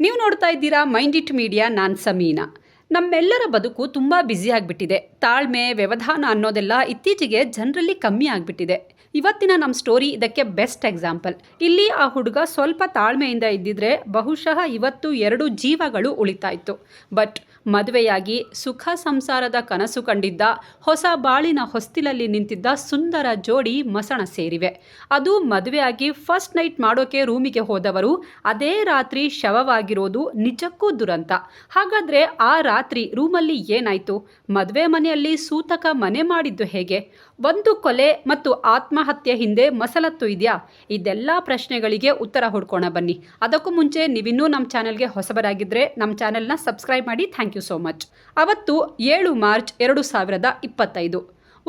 ನೀವು ನೋಡ್ತಾ ಇದ್ದೀರಾ ಮೈಂಡ್ ಇಟ್ ಮೀಡಿಯಾ, ನಾನು ಸಮೀನಾ. ನಮ್ಮೆಲ್ಲರ ಬದುಕು ತುಂಬ ಬ್ಯುಸಿ ಆಗಿಬಿಟ್ಟಿದೆ. ತಾಳ್ಮೆ, ವ್ಯವಧಾನ ಅನ್ನೋದೆಲ್ಲ ಇತ್ತೀಚೆಗೆ ಜನರಲ್ಲಿ ಕಮ್ಮಿ ಆಗಿಬಿಟ್ಟಿದೆ. ಇವತ್ತಿನ ನಮ್ಮ ಸ್ಟೋರಿ ಇದಕ್ಕೆ ಬೆಸ್ಟ್ ಎಕ್ಸಾಂಪಲ್. ಇಲ್ಲಿ ಆ ಹುಡುಗ ಸ್ವಲ್ಪ ತಾಳ್ಮೆಯಿಂದ ಇದ್ದಿದ್ರೆ ಬಹುಶಃ ಇವತ್ತು ಎರಡು ಜೀವಗಳು ಉಳಿತಾಯಿತ್ತು ಬಟ್ ಮದುವೆಯಾಗಿ ಸುಖ ಸಂಸಾರದ ಕನಸು ಕಂಡಿದ್ದ ಹೊಸ ಬಾಳಿನ ಹೊಸ್ತಿಲಲ್ಲಿ ನಿಂತಿದ್ದ ಸುಂದರ ಜೋಡಿ ಮಸಣ ಸೇರಿವೆ. ಅದು ಮದುವೆಯಾಗಿ ಫಸ್ಟ್ ನೈಟ್ ಮಾಡೋಕೆ ರೂಮಿಗೆ ಹೋದವರು ಅದೇ ರಾತ್ರಿ ಶವವಾಗಿರೋದು ನಿಜಕ್ಕೂ ದುರಂತ. ಹಾಗಾದ್ರೆ ಆ ರಾತ್ರಿ ರೂಮಲ್ಲಿ ಏನಾಯ್ತು? ಮದುವೆ ಮನೆಯಲ್ಲಿ ಸೂತಕ ಮನೆ ಮಾಡಿದ್ದು ಹೇಗೆ? ಒಂದು ಕೊಲೆ ಮತ್ತು ಆತ್ಮಹತ್ಯೆ ಹಿಂದೆ ಮಸಲತ್ತು ಇದೆಯಾ? ಇದೆಲ್ಲ ಪ್ರಶ್ನೆಗಳಿಗೆ ಉತ್ತರ ಹುಡ್ಕೋಣ ಬನ್ನಿ. ಅದಕ್ಕೂ ಮುಂಚೆ ನೀವಿನ್ನೂ ನಮ್ಮ ಚಾನೆಲ್ಗೆ ಹೊಸಬರಾಗಿದ್ದರೆ ನಮ್ಮ ಚಾನೆಲ್ನ ಸಬ್ಸ್ಕ್ರೈಬ್ ಮಾಡಿ ಥ್ಯಾಂಕ್ ಯು ಸೋ ಮಚ್. ಅವತ್ತು ಏಳು ಮಾರ್ಚ್ ಎರಡು ಸಾವಿರದ ಇಪ್ಪತ್ತೈದು.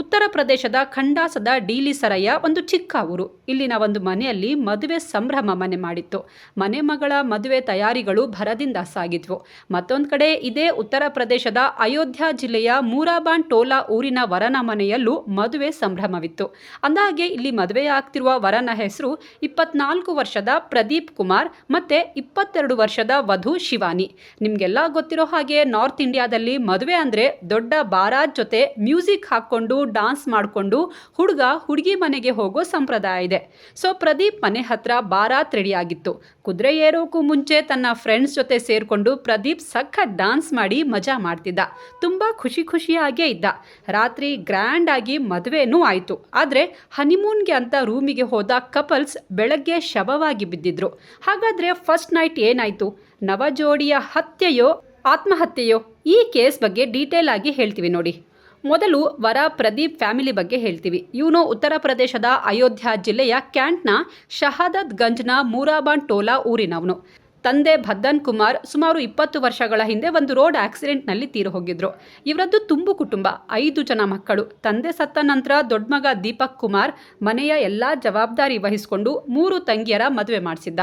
ಉತ್ತರ ಪ್ರದೇಶದ ಖಂಡಾಸದ ಡೀಲಿಸರಯ್ಯ ಒಂದು ಚಿಕ್ಕ ಊರು. ಇಲ್ಲಿನ ಒಂದು ಮನೆಯಲ್ಲಿ ಮದುವೆ ಸಂಭ್ರಮ ಮನೆ ಮಾಡಿತ್ತು. ಮನೆ ಮಗಳ ಮದುವೆ ತಯಾರಿಗಳು ಭರದಿಂದ ಸಾಗಿದ್ವು. ಮತ್ತೊಂದು ಕಡೆ ಇದೇ ಉತ್ತರ ಪ್ರದೇಶದ ಅಯೋಧ್ಯ ಜಿಲ್ಲೆಯ ಮೂರಾಬಾನ್ ಟೋಲಾ ಊರಿನ ವರನ ಮನೆಯಲ್ಲೂ ಮದುವೆ ಸಂಭ್ರಮವಿತ್ತು. ಅಂದಹಾಗೆ ಇಲ್ಲಿ ಮದುವೆ ಆಗ್ತಿರುವ ವರನ ಹೆಸರು ಇಪ್ಪತ್ನಾಲ್ಕು ವರ್ಷದ ಪ್ರದೀಪ್ ಕುಮಾರ್ ಮತ್ತೆ ಇಪ್ಪತ್ತೆರಡು ವರ್ಷದ ವಧು ಶಿವಾನಿ. ನಿಮಗೆಲ್ಲ ಗೊತ್ತಿರೋ ಹಾಗೆ ನಾರ್ತ್ ಇಂಡಿಯಾದಲ್ಲಿ ಮದುವೆ ಅಂದರೆ ದೊಡ್ಡ ಬಾರಾಜ್ ಜೊತೆ ಮ್ಯೂಸಿಕ್ ಹಾಕ್ಕೊಂಡು ಡಾನ್ಸ್ ಮಾಡಿಕೊಂಡು ಹುಡುಗ ಹುಡುಗಿ ಮನೆಗೆ ಹೋಗೋ ಸಂಪ್ರದಾಯ ಇದೆ. ಸೊ ಪ್ರದೀಪ್ ಮನೆ ಹತ್ರ ಬಾರಾತ್ ರೆಡಿ ಆಗಿತ್ತು. ಕುದುರೆ ಏರೋಕ್ಕೂ ಮುಂಚೆ ತನ್ನ ಫ್ರೆಂಡ್ಸ್ ಜೊತೆ ಸೇರಿಕೊಂಡು ಪ್ರದೀಪ್ ಸಖತ್ ಡಾನ್ಸ್ ಮಾಡಿ ಮಜಾ ಮಾಡ್ತಿದ್ದ. ತುಂಬ ಖುಷಿ ಖುಷಿಯಾಗೇ ಇದ್ದ. ರಾತ್ರಿ ಗ್ರ್ಯಾಂಡ್ ಆಗಿ ಮದುವೆನೂ ಆಯಿತು. ಆದರೆ ಹನಿಮೂನ್ಗೆ ಅಂತ ರೂಮಿಗೆ ಹೋದ ಕಪಲ್ಸ್ ಬೆಳಗ್ಗೆ ಶವವಾಗಿ ಬಿದ್ದಿದ್ರು. ಹಾಗಾದರೆ ಫಸ್ಟ್ ನೈಟ್ ಏನಾಯಿತು? ನವಜೋಡಿಯ ಹತ್ಯೆಯೋ, ಆತ್ಮಹತ್ಯೆಯೋ? ಈ ಕೇಸ್ ಬಗ್ಗೆ ಡೀಟೇಲ್ ಆಗಿ ಹೇಳ್ತೀವಿ ನೋಡಿ. ಮೊದಲು ವರ ಪ್ರದೀಪ್ ಫ್ಯಾಮಿಲಿ ಬಗ್ಗೆ ಹೇಳ್ತೀವಿ. ಇವನು ಉತ್ತರ ಪ್ರದೇಶದ ಅಯೋಧ್ಯ ಜಿಲ್ಲೆಯ ಕ್ಯಾಂಟ್ನ ಶಹಾದತ್ ಗಂಜ್ನ ಮೂರಾಬಾನ್ ಟೋಲಾ ಊರಿನವನು. ತಂದೆ ಭದ್ದನ್ ಕುಮಾರ್ ಸುಮಾರು ಇಪ್ಪತ್ತು ವರ್ಷಗಳ ಹಿಂದೆ ಒಂದು ರೋಡ್ ಆಕ್ಸಿಡೆಂಟ್ನಲ್ಲಿ ತೀರು ಹೋಗಿದ್ರು. ಇವರದ್ದು ತುಂಬು ಕುಟುಂಬ, ಐದು ಜನ ಮಕ್ಕಳು. ತಂದೆ ಸತ್ತ ನಂತರ ದೊಡ್ಡ ಮಗ ದೀಪಕ್ ಕುಮಾರ್ ಮನೆಯ ಎಲ್ಲ ಜವಾಬ್ದಾರಿ ವಹಿಸಿಕೊಂಡು ಮೂರು ತಂಗಿಯರ ಮದುವೆ ಮಾಡಿಸಿದ್ದ.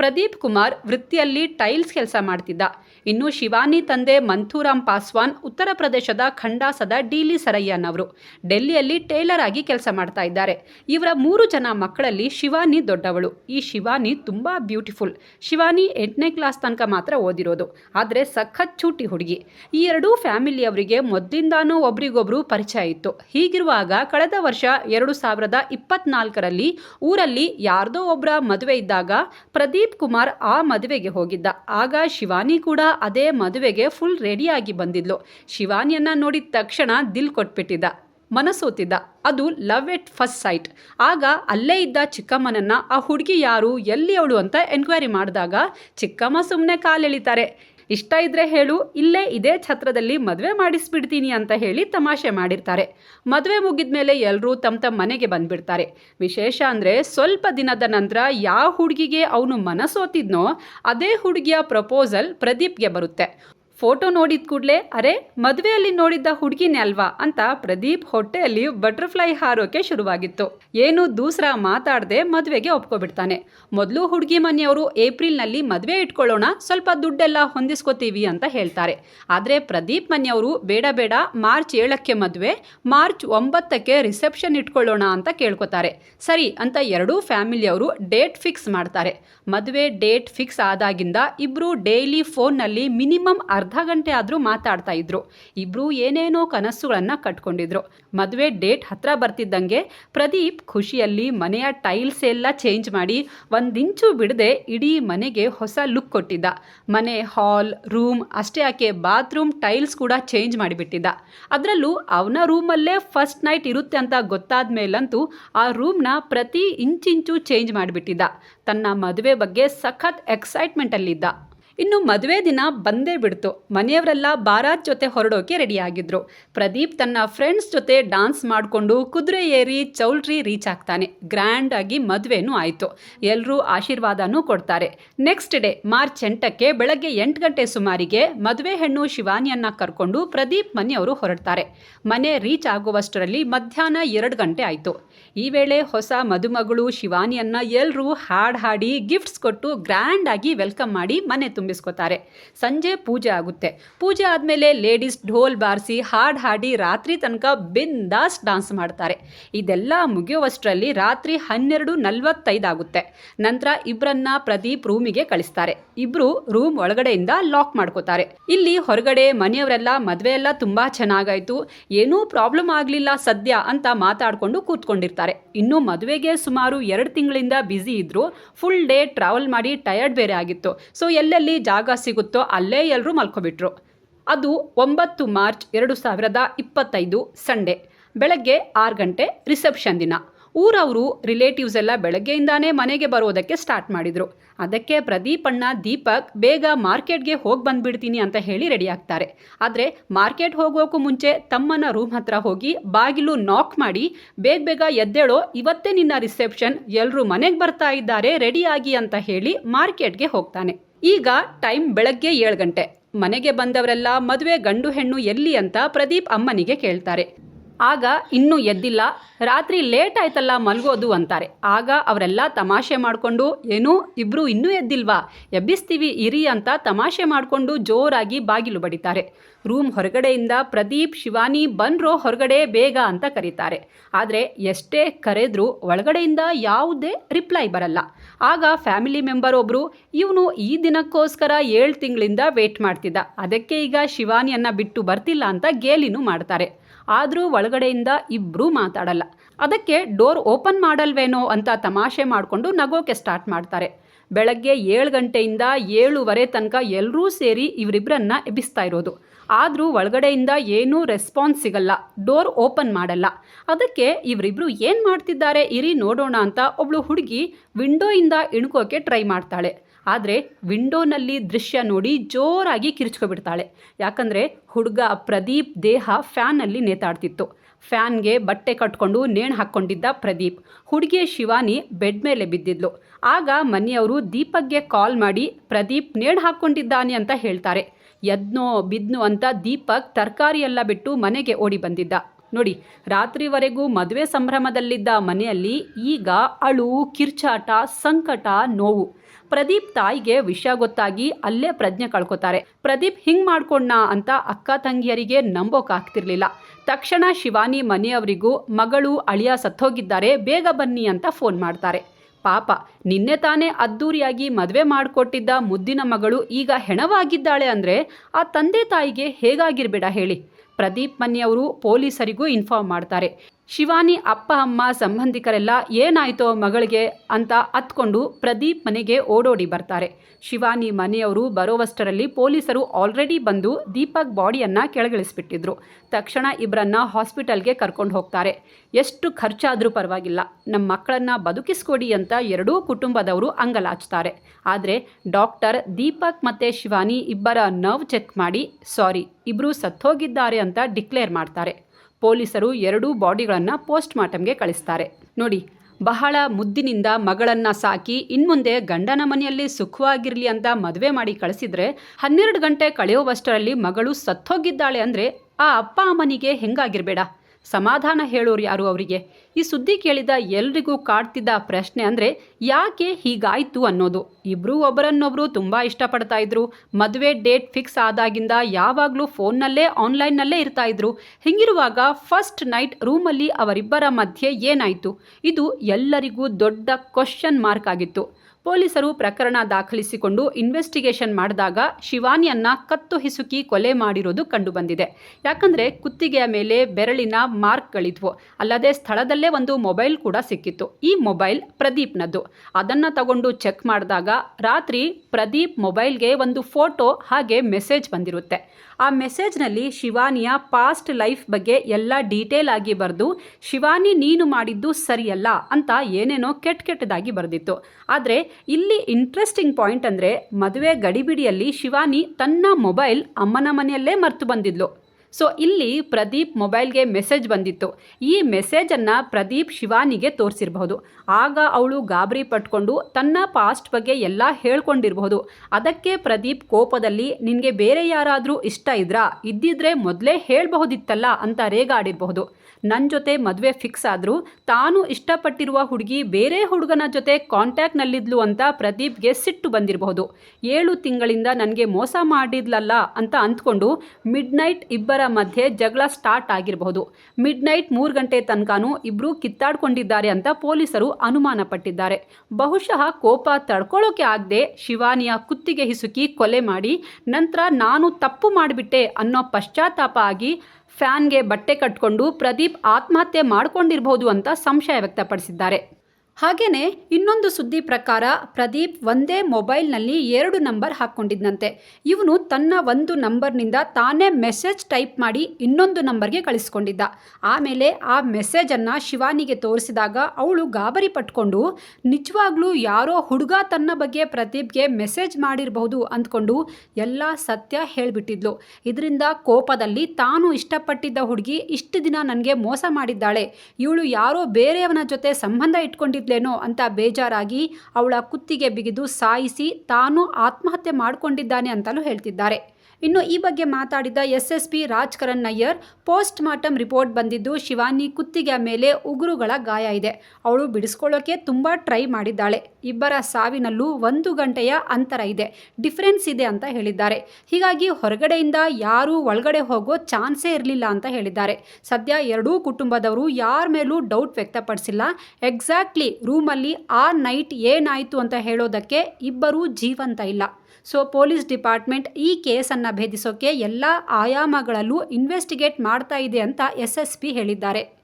ಪ್ರದೀಪ್ ಕುಮಾರ್ ವೃತ್ತಿಯಲ್ಲಿ ಟೈಲ್ಸ್ ಕೆಲಸ ಮಾಡ್ತಿದ್ದ. ಇನ್ನು ಶಿವಾನಿ ತಂದೆ ಮಂಥೂರಾಮ್ ಪಾಸ್ವಾನ್ ಉತ್ತರ ಪ್ರದೇಶದ ಖಂಡಾಸದ ಡೀಲಿ ಸರಯ್ಯನವರು. ಡೆಲ್ಲಿಯಲ್ಲಿ ಟೇಲರ್ ಆಗಿ ಕೆಲಸ ಮಾಡ್ತಾ ಇದ್ದಾರೆ. ಇವರ ಮೂರು ಜನ ಮಕ್ಕಳಲ್ಲಿ ಶಿವಾನಿ ದೊಡ್ಡವಳು. ಈ ಶಿವಾನಿ ತುಂಬ ಬ್ಯೂಟಿಫುಲ್. ಶಿವಾನಿ ಎಂಟನೇ ಕ್ಲಾಸ್ ತನಕ ಮಾತ್ರ ಓದಿರೋದು. ಆದರೆ ಸಖತ್ ಚೂಟಿ ಹುಡುಗಿ. ಈ ಎರಡೂ ಫ್ಯಾಮಿಲಿಯವರಿಗೆ ಮೊದಲಿಂದಾನೂ ಒಬ್ರಿಗೊಬ್ರು ಪರಿಚಯ ಇತ್ತು. ಹೀಗಿರುವಾಗ ಕಳೆದ ವರ್ಷ ಎರಡು ಸಾವಿರದ ಇಪ್ಪತ್ನಾಲ್ಕರಲ್ಲಿ ಊರಲ್ಲಿ ಯಾರ್ದೋ ಒಬ್ಬರ ಮದುವೆ ಇದ್ದಾಗ ಪ್ರದೀಪ್ ಕುಮಾರ್ ಆ ಮದುವೆಗೆ ಹೋಗಿದ್ದ. ಆಗ ಶಿವಾನಿ ಕೂಡ ಅದೇ ಮದುವೆಗೆ ಫುಲ್ ರೆಡಿಯಾಗಿ ಬಂದಿದ್ಲು. ಶಿವಾನಿಯನ್ನ ನೋಡಿದ ತಕ್ಷಣ ದಿಲ್ ಕೊಟ್ಬಿಟ್ಟಿದ್ದ. ಮನಸೋತಿದ್ದ. ಅದು ಲವ್ ಎಟ್ ಫಸ್ಟ್ ಸೈಟ್ ಆಗ ಅಲ್ಲೇ ಇದ್ದ ಚಿಕ್ಕಮ್ಮನನ್ನ ಆ ಹುಡುಗಿ ಯಾರು, ಎಲ್ಲಿ ಅವಳು ಅಂತ ಎನ್ಕ್ವೈರಿ ಮಾಡಿದಾಗ ಚಿಕ್ಕಮ್ಮ ಸುಮ್ಮನೆ ಕಾಲೆಳಿತಾರೆ. ಇಷ್ಟ ಇದ್ರೆ ಹೇಳು, ಇಲ್ಲೇ ಇದೇ ಛತ್ರದಲ್ಲಿ ಮದುವೆ ಮಾಡಿಸ್ಬಿಡ್ತೀನಿ ಅಂತ ಹೇಳಿ ತಮಾಷೆ ಮಾಡಿರ್ತಾರೆ. ಮದುವೆ ಮುಗಿದ ಮೇಲೆ ಎಲ್ಲರೂ ತಮ್ಮ ತಮ್ಮ ಮನೆಗೆ ಬಂದ್ಬಿಡ್ತಾರೆ. ವಿಶೇಷ ಅಂದರೆ ಸ್ವಲ್ಪ ದಿನದ ನಂತರ ಯಾವ ಹುಡುಗಿಗೆ ಅವನು ಮನಸೋತಿದ್ನೋ, ಅದೇ ಹುಡುಗಿಯ ಪ್ರಪೋಸಲ್ ಪ್ರದೀಪ್ಗೆ ಬರುತ್ತೆ. ಫೋಟೋ ನೋಡಿದ ಕೂಡಲೇ, ಅರೆ, ಮದುವೆಯಲ್ಲಿ ನೋಡಿದ್ದ ಹುಡುಗಿನೇ ಅಲ್ವಾ? ಅಂತ ಪ್ರದೀಪ್ ಹೊಟ್ಟೆಯಲ್ಲಿ ಬಟರ್ಫ್ಲೈ ಹಾರೋಕೆ ಶುರುವಾಗಿತ್ತು. ಏನು ದೂಸರ ಮಾತಾಡದೆ ಮದುವೆಗೆ ಒಪ್ಕೊಬಿಡ್ತಾನೆ. ಮೊದಲು ಹುಡುಗಿ ಮನೆಯವರು ಏಪ್ರಿಲ್ನಲ್ಲಿ ಮದುವೆ ಇಟ್ಕೊಳ್ಳೋಣ, ಸ್ವಲ್ಪ ದುಡ್ಡೆಲ್ಲ ಹೊಂದಿಸ್ಕೋತೀವಿ ಅಂತ ಹೇಳ್ತಾರೆ. ಆದರೆ ಪ್ರದೀಪ್ ಮನೆಯವರು, ಬೇಡ ಬೇಡ, ಮಾರ್ಚ್ ಏಳಕ್ಕೆ ಮದುವೆ, ಮಾರ್ಚ್ ಒಂಬತ್ತಕ್ಕೆ ರಿಸೆಪ್ಷನ್ ಇಟ್ಕೊಳ್ಳೋಣ ಅಂತ ಕೇಳ್ಕೊತಾರೆ. ಸರಿ ಅಂತ ಎರಡೂ ಫ್ಯಾಮಿಲಿಯವರು ಡೇಟ್ ಫಿಕ್ಸ್ ಮಾಡ್ತಾರೆ. ಮದುವೆ ಡೇಟ್ ಫಿಕ್ಸ್ ಆದಾಗಿಂದ ಇಬ್ಬರು ಡೈಲಿ ಫೋನ್ನಲ್ಲಿ ಮಿನಿಮಮ್ ಅರ್ಧ ಗಂಟೆ ಆದರೂ ಮಾತಾಡ್ತಾ ಇದ್ರು. ಇಬ್ರು ಏನೇನೋ ಕನಸುಗಳನ್ನು ಕಟ್ಕೊಂಡಿದ್ರು. ಮದುವೆ ಡೇಟ್ ಹತ್ರ ಬರ್ತಿದ್ದಂಗೆ ಪ್ರದೀಪ್ ಖುಷಿಯಲ್ಲಿ ಮನೆಯ ಟೈಲ್ಸ್ ಎಲ್ಲ ಚೇಂಜ್ ಮಾಡಿ ಒಂದಿಂಚು ಬಿಡದೆ ಇಡೀ ಮನೆಗೆ ಹೊಸ ಲುಕ್ ಕೊಟ್ಟಿದ್ದ. ಮನೆ ಹಾಲ್, ರೂಮ್ ಅಷ್ಟೇ ಆಕೆ ಬಾತ್ರೂಮ್ ಟೈಲ್ಸ್ ಕೂಡ ಚೇಂಜ್ ಮಾಡಿಬಿಟ್ಟಿದ್ದ. ಅದರಲ್ಲೂ ಅವನ ರೂಮಲ್ಲೇ ಫಸ್ಟ್ ನೈಟ್ ಇರುತ್ತೆ ಅಂತ ಗೊತ್ತಾದ ಮೇಲಂತೂ ಆ ರೂಮ್ನ ಪ್ರತಿ ಇಂಚಿಂಚು ಚೇಂಜ್ ಮಾಡಿಬಿಟ್ಟಿದ್ದ. ತನ್ನ ಮದುವೆ ಬಗ್ಗೆ ಸಖತ್ ಎಕ್ಸೈಟ್ಮೆಂಟಲ್ಲಿದ್ದ ಇನ್ನು ಮದುವೆ ದಿನ ಬಂದೇ ಬಿಡ್ತು. ಮನೆಯವರೆಲ್ಲ ಬಾರಾತ್ ಜೊತೆ ಹೊರಡೋಕೆ ರೆಡಿಯಾಗಿದ್ರು. ಪ್ರದೀಪ್ ತನ್ನ ಫ್ರೆಂಡ್ಸ್ ಜೊತೆ ಡಾನ್ಸ್ ಮಾಡಿಕೊಂಡು ಕುದುರೆ ಏರಿ ಚೌಲ್ಟ್ರಿ ರೀಚ್ ಆಗ್ತಾನೆ. ಗ್ರ್ಯಾಂಡ್ ಆಗಿ ಮದುವೆನೂ ಆಯಿತು. ಎಲ್ಲರೂ ಆಶೀರ್ವಾದನೂ ಕೊಡ್ತಾರೆ. ನೆಕ್ಸ್ಟ್ ಡೇ, ಮಾರ್ಚ್ ಎಂಟಕ್ಕೆ ಬೆಳಗ್ಗೆ ಎಂಟು ಗಂಟೆ ಸುಮಾರಿಗೆ ಮದುವೆ ಹೆಣ್ಣು ಶಿವಾನಿಯನ್ನ ಕರ್ಕೊಂಡು ಪ್ರದೀಪ್ ಮನೆಯವರು ಹೊರಡ್ತಾರೆ. ಮನೆ ರೀಚ್ ಆಗುವಷ್ಟರಲ್ಲಿ ಮಧ್ಯಾಹ್ನ ಎರಡು ಗಂಟೆ ಆಯಿತು. ಈ ವೇಳೆ ಹೊಸ ಮದುಮಗಳು ಶಿವಾನಿಯನ್ನ ಎಲ್ಲರೂ ಹಾಡ್ ಹಾಡಿ ಗಿಫ್ಟ್ಸ್ ಕೊಟ್ಟು ಗ್ರ್ಯಾಂಡ್ ಆಗಿ ವೆಲ್ಕಮ್ ಮಾಡಿ ಮನೆ ತುಂಬಿಸ್ಕೊತಾರೆ. ಸಂಜೆ ಪೂಜೆ ಆಗುತ್ತೆ. ಪೂಜೆ ಆದಮೇಲೆ ಲೇಡೀಸ್ ಢೋಲ್ ಬಾರಿಸಿ ಹಾಡು ಹಾಡಿ ರಾತ್ರಿ ತನಕ ಬಿಂದಾಸ್ ಡಾನ್ಸ್ ಮಾಡ್ತಾರೆ. ಇದೆಲ್ಲ ಮುಗಿಯುವಷ್ಟರಲ್ಲಿ ರಾತ್ರಿ ಹನ್ನೆರಡು ನಲವತ್ತೈದು ಆಗುತ್ತೆ. ನಂತರ ಇಬ್ಬರನ್ನ ಪ್ರದೀಪ್ ರೂಮಿಗೆ ಕಳಿಸ್ತಾರೆ. ಇಬ್ರು ರೂಮ್ ಒಳಗಡೆಯಿಂದ ಲಾಕ್ ಮಾಡ್ಕೋತಾರೆ. ಇಲ್ಲಿ ಹೊರಗಡೆ ಮನೆಯವರೆಲ್ಲ ಮದುವೆ ಎಲ್ಲ ತುಂಬಾ ಚೆನ್ನಾಗಾಯ್ತು. ಏನೂ ಪ್ರಾಬ್ಲಮ್ ಆಗಲಿಲ್ಲ ಸದ್ಯ ಅಂತ ಮಾತಾಡ್ಕೊಂಡು ಕೂತ್ಕೊಂಡಿರ್ತಾರೆ. ಇನ್ನು ಮದುವೆಗೆ ಸುಮಾರು ಎರಡು ತಿಂಗಳಿಂದ ಬ್ಯುಸಿ ಇದ್ರು. ಫುಲ್ ಡೇ ಟ್ರಾವೆಲ್ ಮಾಡಿ ಟಯರ್ಡ್ ಬೇರೆ ಆಗಿತ್ತು. ಸೊ ಎಲ್ಲೆಲ್ಲಿ ಜಾಗ ಸಿಗುತ್ತೋ ಅಲ್ಲೇ ಎಲ್ಲರೂ ಮಲ್ಕೊಬಿಟ್ರು. ಅದು ಒಂಬತ್ತು ಮಾರ್ಚ್ ಎರಡು ಸಾವಿರದ ಇಪ್ಪತ್ತೈದು ಸಂಡೇ. ಬೆಳಗ್ಗೆ ಆರು ಗಂಟೆ ರಿಸೆಪ್ಷನ್ ದಿನ. ಊರವರು ರಿಲೇಟಿವ್ಸ್ ಎಲ್ಲ ಬೆಳಗ್ಗೆಯಿಂದಾನೇ ಮನೆಗೆ ಬರೋದಕ್ಕೆ ಸ್ಟಾರ್ಟ್ ಮಾಡಿದರು. ಅದಕ್ಕೆ ಪ್ರದೀಪಣ್ಣ ದೀಪಕ್, ಬೇಗ ಮಾರ್ಕೆಟ್ಗೆ ಹೋಗಿ ಬಂದ್ಬಿಡ್ತೀನಿ ಅಂತ ಹೇಳಿ ರೆಡಿ ಆಗ್ತಾರೆ. ಆದರೆ ಮಾರ್ಕೆಟ್ ಹೋಗೋಕ್ಕೂ ಮುಂಚೆ ತಮ್ಮನ ರೂಮ್ ಹತ್ರ ಹೋಗಿ ಬಾಗಿಲು ನಾಕ್ ಮಾಡಿ, ಬೇಗ ಬೇಗ ಎದ್ದೇಳೋ, ಇವತ್ತೇ ನಿನ್ನ ರಿಸೆಪ್ಷನ್ ಎಲ್ಲರೂ ಮನೆಗೆ ಬರ್ತಾ ಇದ್ದಾರೆ ರೆಡಿಯಾಗಿ ಅಂತ ಹೇಳಿ ಮಾರ್ಕೆಟ್ಗೆ ಹೋಗ್ತಾನೆ. ಈಗ ಟೈಮ್ ಬೆಳಗ್ಗೆ ಏಳು ಗಂಟೆ. ಮನೆಗೆ ಬಂದವರೆಲ್ಲ ಮದುವೆ ಗಂಡು ಹೆಣ್ಣು ಎಲ್ಲಿ ಅಂತ ಪ್ರದೀಪ್ ಅಮ್ಮನಿಗೆ ಕೇಳ್ತಾರೆ. ಆಗ ಇನ್ನೂ ಎದ್ದಿಲ್ಲ. ರಾತ್ರಿ ಲೇಟ್ ಆಯ್ತಲ್ಲ ಮಲ್ಗೋದು ಅಂತಾರೆ. ಆಗ ಅವರೆಲ್ಲ ತಮಾಷೆ ಮಾಡಿಕೊಂಡು, ಏನು ಇಬ್ಬರು ಇನ್ನೂ ಎದ್ದಿಲ್ವಾ? ಎಬ್ಬಿಸ್ತೀವಿ, ಇರಿ ಅಂತ ತಮಾಷೆ ಮಾಡಿಕೊಂಡು ಜೋರಾಗಿ ಬಾಗಿಲು ಬಡಿತಾರೆ. ರೂಮ್ ಹೊರಗಡೆಯಿಂದ ಪ್ರದೀಪ್, ಶಿವಾನಿ ಬನ್ರೋ ಹೊರಗಡೆ ಬೇಗ ಅಂತ ಕರೀತಾರೆ. ಆದರೆ ಎಷ್ಟೇ ಕರೆದ್ರೂ ಒಳಗಡೆಯಿಂದ ಯಾವುದೇ ರಿಪ್ಲೈ ಬರಲ್ಲ. ಆಗ ಫ್ಯಾಮಿಲಿ ಮೆಂಬರ್ ಒಬ್ಬರು ಇವನು ಈ ದಿನಕ್ಕೋಸ್ಕರ ಏಳು ತಿಂಗಳಿಂದ ವೇಟ್ ಮಾಡ್ತಿದ್ದ. ಅದಕ್ಕೆ ಈಗ ಶಿವಾನಿಯನ್ನು ಬಿಟ್ಟು ಬರ್ತಿಲ್ಲ ಅಂತ ಗೇಲಿನೂ ಮಾಡ್ತಾರೆ. ಆದರೂ ಒಳಗಡೆಯಿಂದ ಇಬ್ಬರೂ ಮಾತಾಡಲ್ಲ. ಅದಕ್ಕೆ ಡೋರ್ ಓಪನ್ ಮಾಡಲ್ವೇನೋ ಅಂತ ತಮಾಷೆ ಮಾಡಿಕೊಂಡು ನಗೋಕೆ ಸ್ಟಾರ್ಟ್ ಮಾಡ್ತಾರೆ. ಬೆಳಗ್ಗೆ ಏಳು ಗಂಟೆಯಿಂದ ಏಳುವರೆ ತನಕ ಎಲ್ಲರೂ ಸೇರಿ ಇವರಿಬ್ಬರನ್ನ ಎಬ್ಬಿಸ್ತಾ ಇರೋದು. ಆದರೂ ಒಳಗಡೆಯಿಂದ ಏನೂ ರೆಸ್ಪಾನ್ಸ್ ಸಿಗಲ್ಲ, ಡೋರ್ ಓಪನ್ ಮಾಡಲ್ಲ. ಅದಕ್ಕೆ ಇವರಿಬ್ಬರು ಏನು ಮಾಡ್ತಿದ್ದಾರೆ, ಇರಿ ನೋಡೋಣ ಅಂತ ಒಬ್ಳು ಹುಡುಗಿ ವಿಂಡೋಯಿಂದ ಇಣುಕೋಕೆ ಟ್ರೈ ಮಾಡ್ತಾಳೆ. ಆದರೆ ವಿಂಡೋನಲ್ಲಿ ದೃಶ್ಯ ನೋಡಿ ಜೋರಾಗಿ ಕಿರ್ಚ್ಕೊಬಿಡ್ತಾಳೆ. ಯಾಕಂದರೆ ಹುಡುಗ ಪ್ರದೀಪ್ ದೇಹ ಫ್ಯಾನಲ್ಲಿ ನೇತಾಡ್ತಿತ್ತು. ಫ್ಯಾನ್ಗೆ ಬಟ್ಟೆ ಕಟ್ಕೊಂಡು ನೇಣು ಹಾಕ್ಕೊಂಡಿದ್ದ ಪ್ರದೀಪ್. ಹುಡುಗಿಯ ಶಿವಾನಿ ಬೆಡ್ ಮೇಲೆ ಬಿದ್ದಿದ್ಲು. ಆಗ ಮನೆಯವರು ದೀಪಕ್ಗೆ ಕಾಲ್ ಮಾಡಿ, ಪ್ರದೀಪ್ ನೇಣು ಹಾಕ್ಕೊಂಡಿದ್ದಾನೆ ಅಂತ ಹೇಳ್ತಾರೆ. ಎದ್ನೋ ಬಿದ್ನೋ ಅಂತ ದೀಪಕ್ ತರಕಾರಿ ಎಲ್ಲ ಬಿಟ್ಟು ಮನೆಗೆ ಓಡಿ ಬಂದಿದ್ದ. ನೋಡಿ, ರಾತ್ರಿವರೆಗೂ ಮದುವೆ ಸಂಭ್ರಮದಲ್ಲಿದ್ದ ಮನೆಯಲ್ಲಿ ಈಗ ಅಳು, ಕಿರ್ಚಾಟ, ಸಂಕಟ, ನೋವು. ಪ್ರದೀಪ್ ತಾಯಿಗೆ ವಿಷಯ ಗೊತ್ತಾಗಿ ಅಲ್ಲೇ ಪ್ರಜ್ಞೆ ಕಳ್ಕೊತಾರೆ. ಪ್ರದೀಪ್ ಹಿಂಗ್ ಮಾಡ್ಕೊಂಡ ಅಂತ ಅಕ್ಕ ತಂಗಿಯರಿಗೆ ನಂಬೋಕಾಗ್ತಿರ್ಲಿಲ್ಲ. ತಕ್ಷಣ ಶಿವಾನಿ ಮನೆಯವರಿಗೂ ಮಗಳು ಅಳಿಯ ಸತ್ತೋಗಿದ್ದಾರೆ, ಬೇಗ ಬನ್ನಿ ಅಂತ ಫೋನ್ ಮಾಡ್ತಾರೆ. ಪಾಪ, ನಿನ್ನೆ ತಾನೇ ಅದ್ದೂರಿಯಾಗಿ ಮದುವೆ ಮಾಡಿಕೊಟ್ಟಿದ್ದ ಮುದ್ದಿನ ಮಗಳು ಈಗ ಹೆಣವಾಗಿದ್ದಾಳೆ ಅಂದರೆ ಆ ತಂದೆ ತಾಯಿಗೆ ಹೇಗಾಗಿರ್ಬೇಡ ಹೇಳಿ. ಪ್ರದೀಪ್ ಮನೆಯವರು ಪೊಲೀಸರಿಗೂ ಇನ್ಫಾರ್ಮ್ ಮಾಡ್ತಾರೆ. ಶಿವಾನಿ ಅಪ್ಪ, ಅಮ್ಮ, ಸಂಬಂಧಿಕರೆಲ್ಲ ಏನಾಯ್ತೋ ಮಗಳಿಗೆ ಅಂತ ಅತ್ಕೊಂಡು ಪ್ರದೀಪ್ ಮನೆಗೆ ಓಡೋಡಿ ಬರ್ತಾರೆ. ಶಿವಾನಿ ಮನೆಯವರು ಬರೋವಷ್ಟರಲ್ಲಿ ಪೊಲೀಸರು ಆಲ್ರೆಡಿ ಬಂದು ದೀಪಕ್ ಬಾಡಿಯನ್ನು ಕೆಳಗಿಳಿಸ್ಬಿಟ್ಟಿದ್ರು. ತಕ್ಷಣ ಇಬ್ಬರನ್ನ ಹಾಸ್ಪಿಟಲ್ಗೆ ಕರ್ಕೊಂಡು ಹೋಗ್ತಾರೆ. ಎಷ್ಟು ಖರ್ಚಾದರೂ ಪರವಾಗಿಲ್ಲ. ನಮ್ಮ ಮಕ್ಕಳನ್ನು ಬದುಕಿಸ್ಕೊಡಿ ಅಂತ ಎರಡೂ ಕುಟುಂಬದವರು ಅಂಗಲಾಚ್ತಾರೆ. ಆದರೆ ಡಾಕ್ಟರ್ ದೀಪಕ್ ಮತ್ತು ಶಿವಾನಿ ಇಬ್ಬರ ನರ್ವ್ ಚೆಕ್ ಮಾಡಿ, ಸಾರಿ ಇಬ್ಬರು ಸತ್ತೋಗಿದ್ದಾರೆ ಅಂತ ಡಿಕ್ಲೇರ್ ಮಾಡ್ತಾರೆ. ಪೊಲೀಸರು ಎರಡೂ ಬಾಡಿಗಳನ್ನು ಪೋಸ್ಟ್ ಮಾರ್ಟಮ್ಗೆ ಕಳಿಸ್ತಾರೆ. ನೋಡಿ, ಬಹಳ ಮುದ್ದಿನಿಂದ ಮಗಳನ್ನು ಸಾಕಿ, ಇನ್ಮುಂದೆ ಗಂಡನ ಮನೆಯಲ್ಲಿ ಸುಖವಾಗಿರಲಿ ಅಂತ ಮದುವೆ ಮಾಡಿ ಕಳಿಸಿದರೆ, ಹನ್ನೆರಡು ಗಂಟೆ ಕಳೆಯುವಷ್ಟರಲ್ಲಿ ಮಗಳು ಸತ್ತೋಗಿದ್ದಾಳೆ ಅಂದರೆ ಆ ಅಪ್ಪ ಅಮ್ಮನಿಗೆ ಹೆಂಗಾಗಿರಬೇಡ. ಸಮಾಧಾನ ಹೇಳೋರು ಯಾರು ಅವರಿಗೆ? ಈ ಸುದ್ದಿ ಕೇಳಿದ ಎಲ್ರಿಗೂ ಕಾಡ್ತಿದ್ದ ಪ್ರಶ್ನೆ ಅಂದರೆ, ಯಾಕೆ ಹೀಗಾಯಿತು ಅನ್ನೋದು. ಇಬ್ಬರೂ ಒಬ್ಬರನ್ನೊಬ್ಬರು ತುಂಬ ಇಷ್ಟಪಡ್ತಾ ಇದ್ರು. ಮದುವೆ ಡೇಟ್ ಫಿಕ್ಸ್ ಆದಾಗಿಂದ ಯಾವಾಗಲೂ ಫೋನ್ನಲ್ಲೇ, ಆನ್ಲೈನ್ನಲ್ಲೇ ಇರ್ತಾ ಇದ್ರು. ಹಿಂಗಿರುವಾಗ ಫಸ್ಟ್ ನೈಟ್ ರೂಮಲ್ಲಿ ಅವರಿಬ್ಬರ ಮಧ್ಯೆ ಏನಾಯಿತು? ಇದು ಎಲ್ಲರಿಗೂ ದೊಡ್ಡ ಕ್ವಶನ್ ಮಾರ್ಕ್ ಆಗಿತ್ತು. ಪೊಲೀಸರು ಪ್ರಕರಣ ದಾಖಲಿಸಿಕೊಂಡು ಇನ್ವೆಸ್ಟಿಗೇಷನ್ ಮಾಡಿದಾಗ ಶಿವಾನಿಯನ್ನ ಕತ್ತು ಹಿಸುಕಿ ಕೊಲೆ ಮಾಡಿರೋದು ಕಂಡುಬಂದಿದೆ. ಯಾಕಂದರೆ ಕುತ್ತಿಗೆಯ ಮೇಲೆ ಬೆರಳಿನ ಮಾರ್ಕ್ಗಳಿದ್ವು. ಅಲ್ಲದೆ ಸ್ಥಳದಲ್ಲೇ ಒಂದು ಮೊಬೈಲ್ ಕೂಡ ಸಿಕ್ಕಿತ್ತು. ಈ ಮೊಬೈಲ್ ಪ್ರದೀಪ್ನದ್ದು. ಅದನ್ನು ತಗೊಂಡು ಚೆಕ್ ಮಾಡಿದಾಗ ರಾತ್ರಿ ಪ್ರದೀಪ್ ಮೊಬೈಲ್ಗೆ ಒಂದು ಫೋಟೋ ಹಾಗೆ ಮೆಸೇಜ್ ಬಂದಿರುತ್ತೆ. ಆ ಮೆಸೇಜ್ನಲ್ಲಿ ಶಿವಾನಿಯ ಪಾಸ್ಟ್ ಲೈಫ್ ಬಗ್ಗೆ ಎಲ್ಲ ಡೀಟೇಲ್ ಆಗಿ ಬರೆದು, ಶಿವಾನಿ ನೀನು ಮಾಡಿದ್ದು ಸರಿಯಲ್ಲ ಅಂತ ಏನೇನೋ ಕೆಟ್ಟ ಕೆಟ್ಟದಾಗಿ ಬರೆದಿತ್ತು. ಆದರೆ ಇಲ್ಲಿ ಇಂಟ್ರೆಸ್ಟಿಂಗ್ ಪಾಯಿಂಟ್ ಅಂದರೆ ಮದುವೆ ಗಡಿಬಿಡಿಯಲ್ಲಿ ಶಿವಾನಿ ತನ್ನ ಮೊಬೈಲ್ ಅಮ್ಮನ ಮನೆಯಲ್ಲೇ ಮರೆತು ಬಂದಿದ್ಲು. ಸೊ ಇಲ್ಲಿ ಪ್ರದೀಪ್ ಮೊಬೈಲ್ಗೆ ಮೆಸೇಜ್ ಬಂದಿತ್ತು. ಈ ಮೆಸೇಜನ್ನು ಪ್ರದೀಪ್ ಶಿವಾನಿಗೆ ತೋರಿಸಿರಬಹುದು. ಆಗ ಅವಳು ಗಾಬರಿ ಪಟ್ಕೊಂಡು ತನ್ನ ಪಾಸ್ಟ್ ಬಗ್ಗೆ ಎಲ್ಲ ಹೇಳ್ಕೊಂಡಿರಬಹುದು. ಅದಕ್ಕೆ ಪ್ರದೀಪ್ ಕೋಪದಲ್ಲಿ, ನಿನಗೆ ಬೇರೆ ಯಾರಾದರೂ ಇಷ್ಟ ಇದ್ರಾ? ಇದ್ದಿದ್ರೆ ಮೊದಲೇ ಹೇಳಬಹುದಿತ್ತಲ್ಲ? ಅಂತ ರೇಗಾಡಿರಬಹುದು. ನನ್ನ ಜೊತೆ ಮದುವೆ ಫಿಕ್ಸ್ ಆದರೂ ತಾನು ಇಷ್ಟಪಟ್ಟಿರುವ ಹುಡುಗಿ ಬೇರೆ ಹುಡುಗನ ಜೊತೆ ಕಾಂಟ್ಯಾಕ್ಟ್ನಲ್ಲಿದ್ಲು ಅಂತ ಪ್ರದೀಪ್ಗೆ ಸಿಟ್ಟು ಬಂದಿರಬಹುದು. ಏಳು ತಿಂಗಳಿಂದ ನನಗೆ ಮೋಸ ಮಾಡಿದ್ಲಲ್ಲ ಅಂತ ಅಂದ್ಕೊಂಡು ಮಿಡ್ ನೈಟ್ ಇಬ್ಬರ ಇಬ್ಬರ ಮಧ್ಯೆ ಜಗಳ ಸ್ಟಾರ್ಟ್ ಆಗಿರಬಹುದು. ಮಿಡ್ ನೈಟ್ ಮೂರು ಗಂಟೆ ತನಕನೂ ಇಬ್ಬರು ಕಿತ್ತಾಡ್ಕೊಂಡಿದ್ದಾರೆ ಅಂತ ಪೊಲೀಸರು ಅನುಮಾನ ಪಟ್ಟಿದ್ದಾರೆ. ಬಹುಶಃ ಕೋಪ ತಡ್ಕೊಳ್ಳೋಕೆ ಆಗದೆ ಶಿವಾನಿಯ ಕುತ್ತಿಗೆ ಹಿಸುಕಿ ಕೊಲೆ ಮಾಡಿ, ನಂತರ ನಾನು ತಪ್ಪು ಮಾಡಿಬಿಟ್ಟೆ ಅನ್ನೋ ಪಶ್ಚಾತ್ತಾಪ ಆಗಿ ಫ್ಯಾನ್ಗೆ ಬಟ್ಟೆ ಕಟ್ಕೊಂಡು ಪ್ರದೀಪ್ ಆತ್ಮಹತ್ಯೆ ಮಾಡಿಕೊಂಡಿರಬಹುದು ಅಂತ ಸಂಶಯ ವ್ಯಕ್ತಪಡಿಸಿದ್ದಾರೆ. ಹಾಗೆಯೇ ಇನ್ನೊಂದು ಸುದ್ದಿ ಪ್ರಕಾರ ಪ್ರದೀಪ್ ಒಂದೇ ಮೊಬೈಲ್ನಲ್ಲಿ ಎರಡು ನಂಬರ್ ಹಾಕ್ಕೊಂಡಿದ್ದಂತೆ ಇವನು ತನ್ನ ಒಂದು ನಂಬರ್ನಿಂದ ತಾನೇ ಮೆಸೇಜ್ ಟೈಪ್ ಮಾಡಿ ಇನ್ನೊಂದು ನಂಬರ್ಗೆ ಕಳಿಸ್ಕೊಂಡಿದ್ದ. ಆಮೇಲೆ ಆ ಮೆಸೇಜನ್ನು ಶಿವಾನಿಗೆ ತೋರಿಸಿದಾಗ ಅವಳು ಗಾಬರಿ ಪಟ್ಕೊಂಡು, ನಿಜವಾಗ್ಲೂ ಯಾರೋ ಹುಡುಗ ತನ್ನ ಬಗ್ಗೆ ಪ್ರದೀಪ್ಗೆ ಮೆಸೇಜ್ ಮಾಡಿರಬಹುದು ಅಂದ್ಕೊಂಡು ಎಲ್ಲ ಸತ್ಯ ಹೇಳಿಬಿಟ್ಟಿದ್ಲು. ಇದರಿಂದ ಕೋಪದಲ್ಲಿ ತಾನು ಇಷ್ಟಪಟ್ಟಿದ್ದ ಹುಡುಗಿ ಇಷ್ಟು ದಿನ ನನಗೆ ಮೋಸ ಮಾಡಿದ್ದಾಳೆ. ಇವಳು ಯಾರೋ ಬೇರೆಯವನ ಜೊತೆ ಸಂಬಂಧ ಇಟ್ಕೊಂಡಿದ್ಲೇನೋ ಅಂತ ಬೇಜಾರಾಗಿ ಅವಳ ಕುತ್ತಿಗೆ ಬಿಗಿದು ಸಾಯಿಸಿ ತಾನು ಆತ್ಮಹತ್ಯೆ ಮಾಡಿಕೊಂಡಿದ್ದಾನೆ ಅಂತಲೂ ಹೇಳ್ತಿದ್ದಾರೆ. ಇನ್ನು ಈ ಬಗ್ಗೆ ಮಾತಾಡಿದ S S Rajkaran Nayyar post mortem report ಬಂದಿದ್ದು ಶಿವಾನಿ ಕುತ್ತಿಗೆಯ ಮೇಲೆ ಉಗುರುಗಳ ಗಾಯ ಇದೆ. ಅವಳು ಬಿಡಿಸ್ಕೊಳ್ಳೋಕೆ ತುಂಬ ಟ್ರೈ ಮಾಡಿದ್ದಾಳೆ. ಇಬ್ಬರ ಸಾವಿನಲ್ಲೂ ಒಂದು ಗಂಟೆಯ ಅಂತರ ಇದೆ. ಡಿಫರೆನ್ಸ್ ಇದೆ ಅಂತ ಹೇಳಿದ್ದಾರೆ. ಹೀಗಾಗಿ ಹೊರಗಡೆಯಿಂದ ಯಾರೂ ಒಳಗಡೆ ಹೋಗೋ ಚಾನ್ಸೇ ಇರಲಿಲ್ಲ ಅಂತ ಹೇಳಿದ್ದಾರೆ. ಸದ್ಯ ಎರಡೂ ಕುಟುಂಬದವರು ಯಾರ ಮೇಲೂ ಡೌಟ್ ವ್ಯಕ್ತಪಡಿಸಿಲ್ಲ. ಎಕ್ಸಾಕ್ಟ್ಲಿ ರೂಮಲ್ಲಿ ಆ ನೈಟ್ ಏನಾಯಿತು ಅಂತ ಹೇಳೋದಕ್ಕೆ ಇಬ್ಬರೂ ಜೀವಂತ ಇಲ್ಲ. ಸೊ ಪೊಲೀಸ್ ಡಿಪಾರ್ಟ್ಮೆಂಟ್ ಈ ಕೇಸನ್ನು ಭೇದಿಸೋಕೆ ಎಲ್ಲ ಆಯಾಮಗಳಲ್ಲೂ ಇನ್ವೆಸ್ಟಿಗೇಟ್ ಮಾಡ್ತಾ ಇದೆ ಅಂತ ಎಸ್ ಎಸ್ ಪಿ ಹೇಳಿದ್ದಾರೆ.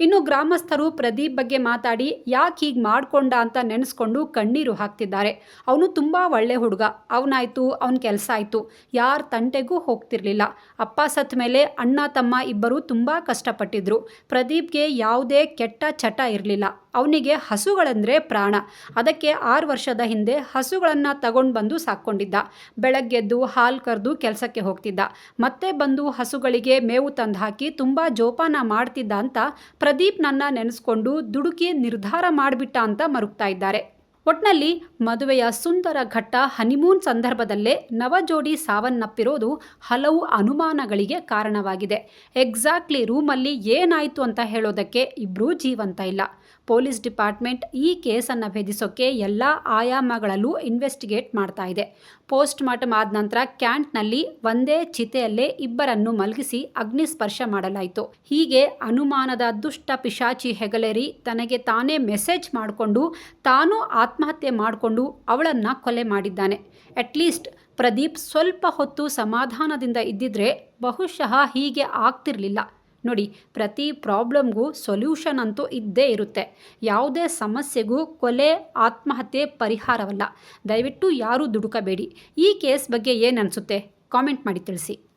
ಇನ್ನು ಗ್ರಾಮಸ್ಥರು ಪ್ರದೀಪ್ ಬಗ್ಗೆ ಮಾತಾಡಿ ಯಾಕೆ ಹೀಗೆ ಮಾಡಿಕೊಂಡ ಅಂತ ನೆನೆಸ್ಕೊಂಡು ಕಣ್ಣೀರು ಹಾಕ್ತಿದ್ದಾರೆ. ಅವನು ತುಂಬ ಒಳ್ಳೆ ಹುಡುಗ. ಅವನಾಯಿತು, ಅವನ ಕೆಲಸ ಆಯಿತು. ಯಾರ ತಂಟೆಗೂ ಹೋಗ್ತಿರ್ಲಿಲ್ಲ. ಅಪ್ಪ ಸತ್ತ ಮೇಲೆ ಅಣ್ಣ ತಮ್ಮ ಇಬ್ಬರು ತುಂಬ ಕಷ್ಟಪಟ್ಟಿದ್ರು. ಪ್ರದೀಪ್ಗೆ ಯಾವುದೇ ಕೆಟ್ಟ ಚಟ ಇರಲಿಲ್ಲ. ಅವನಿಗೆ ಹಸುಗಳಂದರೆ ಪ್ರಾಣ. ಅದಕ್ಕೆ ಆರು ವರ್ಷದ ಹಿಂದೆ ಹಸುಗಳನ್ನು ತಗೊಂಡು ಬಂದು ಸಾಕ್ಕೊಂಡಿದ್ದ. ಬೆಳಗ್ಗೆದ್ದು ಹಾಲು ಕರೆದು ಕೆಲಸಕ್ಕೆ ಹೋಗ್ತಿದ್ದ. ಮತ್ತೆ ಬಂದು ಹಸುಗಳಿಗೆ ಮೇವು ತಂದು ಹಾಕಿ ತುಂಬ ಜೋಪಾನ ಮಾಡ್ತಿದ್ದ ಅಂತ ಪ್ರದೀಪ್ ನನ್ನ ನೆನೆಸ್ಕೊಂಡು ದುಡುಕಿ ನಿರ್ಧಾರ ಮಾಡಿಬಿಟ್ಟ ಅಂತ ಮರುಗ್ತಾ ಇದ್ದಾರೆ. ಒಟ್ನಲ್ಲಿ ಮದುವೆಯ ಸುಂದರ ಘಟ್ಟ ಹನಿಮೂನ್ ಸಂದರ್ಭದಲ್ಲೇ ನವಜೋಡಿ ಸಾವನ್ನಪ್ಪಿರೋದು ಹಲವು ಅನುಮಾನಗಳಿಗೆ ಕಾರಣವಾಗಿದೆ. ಎಕ್ಸಾಕ್ಟ್ಲಿ ರೂಮಲ್ಲಿ ಏನಾಯಿತು ಅಂತ ಹೇಳೋದಕ್ಕೆ ಇಬ್ಬರೂ ಜೀವಂತ ಇಲ್ಲ. ಪೊಲೀಸ್ ಡಿಪಾರ್ಟ್ಮೆಂಟ್ ಈ ಕೇಸನ್ನು ಭೇದಿಸೋಕ್ಕೆ ಎಲ್ಲ ಆಯಾಮಗಳಲ್ಲೂ ಇನ್ವೆಸ್ಟಿಗೇಟ್ ಮಾಡ್ತಾ ಇದೆ. ಪೋಸ್ಟ್ ಮಾರ್ಟಮ್ ಆದ ನಂತರ ಕ್ಯಾಂಟ್ನಲ್ಲಿ ಒಂದೇ ಚಿತೆಯಲ್ಲೇ ಇಬ್ಬರನ್ನು ಮಲಗಿಸಿ ಅಗ್ನಿಸ್ಪರ್ಶ ಮಾಡಲಾಯಿತು. ಹೀಗೆ ಅನುಮಾನದ ದುಷ್ಟ ಪಿಶಾಚಿ ಹೆಗಲೇರಿ ತನಗೆ ತಾನೇ ಮೆಸೇಜ್ ಮಾಡಿಕೊಂಡು ತಾನು ಆತ್ಮಹತ್ಯೆ ಮಾಡಿಕೊಂಡು ಅವಳನ್ನು ಕೊಲೆ ಮಾಡಿದ್ದಾನೆ. ಅಟ್ಲೀಸ್ಟ್ ಪ್ರದೀಪ್ ಸ್ವಲ್ಪ ಹೊತ್ತು ಸಮಾಧಾನದಿಂದ ಇದ್ದಿದ್ರೆ ಬಹುಶಃ ಹೀಗೆ ಆಗ್ತಿರಲಿಲ್ಲ. ನೋಡಿ, ಪ್ರತಿ ಪ್ರಾಬ್ಲಮ್ಗೂ ಸೊಲ್ಯೂಷನ್ ಅಂತೂ ಇದ್ದೇ ಇರುತ್ತೆ. ಯಾವುದೇ ಸಮಸ್ಯೆಗೂ ಕೊಲೆ, ಆತ್ಮಹತ್ಯೆ ಪರಿಹಾರವಲ್ಲ. ದಯವಿಟ್ಟು ಯಾರೂ ದುಡುಕಬೇಡಿ. ಈ ಕೇಸ್ ಬಗ್ಗೆ ಏನು ಅನಿಸುತ್ತೆ? ಕಾಮೆಂಟ್ ಮಾಡಿ ತಿಳಿಸಿ.